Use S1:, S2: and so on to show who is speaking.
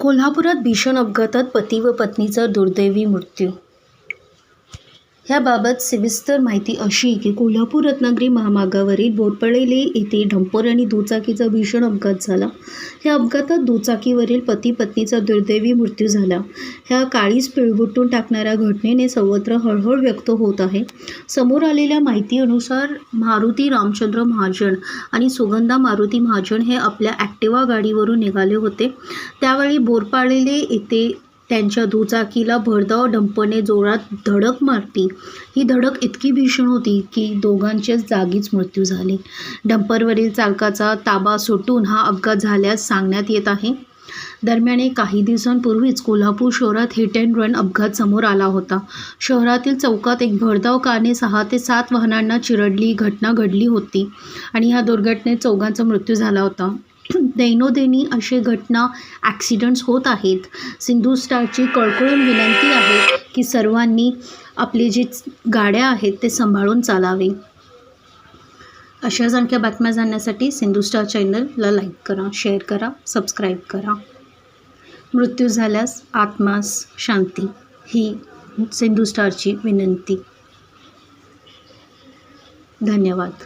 S1: कोल्हापुरात भीषण अपघातात पती व पत्नीचा दुर्दैवी मृत्यू ह्याबाबत सविस्तर माहिती अशी की कोल्हापूर रत्नागिरी महामार्गावरील बोरपळेले येथे डंपर आणि दुचाकीचा भीषण अपघात झाला. ह्या अपघातात दुचाकीवरील पती पत्नीचा दुर्दैवी मृत्यू झाला. ह्या काळीच पिळवटून टाकणाऱ्या घटनेने सर्वत्र हळहळ व्यक्त होत आहे. समोर आलेल्या माहितीनुसार मारुती रामचंद्र महाजन आणि सुगंधा मारुती महाजन हे आपल्या ॲक्टिवा गाडीवरून निघाले होते. त्यावेळी बोरपाळेले येथे त्यांच्या दुचाकीला भरधाव डंपरने जोरात धडक मारली. ही धडक इतकी भीषण होती की दोघांचेच जागीच मृत्यू झाले. डंपरवरील चालकाचा ताबा सुटून हा अपघात झाल्यास सांगण्यात येत आहे दरम्यान एक काही दिवसांपूर्वीच कोल्हापूर शहरात हिट अँड रन अपघात समोर आला होता. शहरातील चौकात एक भरधाव कारने सहा ते सात वाहनांना चिरडली घटना घडली होती आणि ह्या दुर्घटनेत चौघांचा मृत्यू झाला होता. दैनोदैनी असे घटना ॲक्सिडंट्स होत आहेत. सिंधू स्टारची कळकळून विनंती आहे की सर्वांनी आपले जे गाड्या आहेत ते सांभाळून चालावे. अशा सारख्या बातम्या जाणण्यासाठी सिंधू स्टार चॅनलला लाईक करा शेअर करा सबस्क्राईब करा. मृत्यू झाल्यास आत्मास शांती ही सिंधू स्टारची विनंती. धन्यवाद.